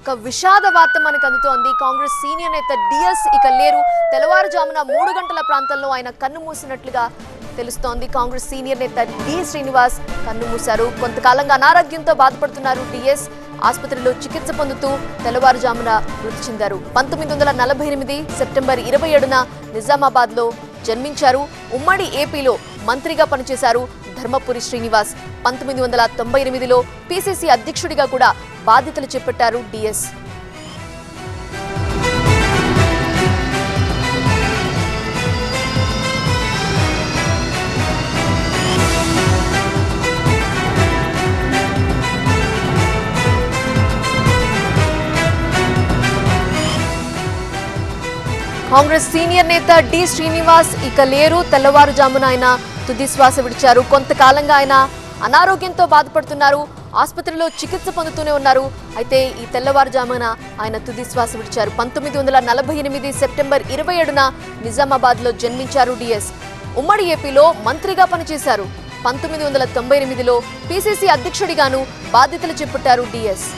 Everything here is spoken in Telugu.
ఒక విషాద వార్త మనకు అందుతోంది కాంగ్రెస్ సీనియర్ నేత డిఎస్ ఇక లేరు. తెల్లవారుజామున మూడు గంటల ప్రాంతంలో ఆయన కన్ను మూసినట్లుగా తెలుస్తోంది. కాంగ్రెస్ సీనియర్ నేత డి శ్రీనివాస్ కన్ను మూశారు. కొంతకాలంగా అనారోగ్యంతో బాధపడుతున్నారు డిఎస్. ఆసుపత్రిలో చికిత్స పొందుతూ తెల్లవారుజామున మృతి చెందారు. పంతొమ్మిది వందల నలభై ఎనిమిది సెప్టెంబర్ ఇరవై ఏడున నిజామాబాద్లో జన్మించారు. ఉమ్మడి ఏపీలో మంత్రిగా పనిచేశారు ధర్మపురి శ్రీనివాస్. పంతొమ్మిది వందల తొంభై ఎనిమిదిలో పిసిసి అధ్యక్షుడిగా కూడా బాధ్యతలు చేపట్టారు డిఎస్ కాంగ్రెస్ సీనియర్ నేత డి శ్రీనివాస్ ఇక లేరు. తెల్లవారుజామున ఆయన తుది శ్వాస విడిచారు. కొంతకాలంగా ఆయన అనారోగ్యంతో బాధపడుతున్నారు. ఆసుపత్రిలో చికిత్స పొందుతూనే ఉన్నారు. అయితే ఈ తెల్లవారుజామున ఆయన తుది శ్వాస విడిచారు. పంతొమ్మిది వందల నలభై ఎనిమిది సెప్టెంబర్ ఇరవై ఏడున నిజామాబాద్లో జన్మించారు డిఎస్. ఉమ్మడి ఏపీలో మంత్రిగా పనిచేశారు. పంతొమ్మిది వందల తొంభై ఎనిమిదిలో పిసిసి అధ్యక్షుడిగాను బాధ్యతలు చేపట్టారు డిఎస్.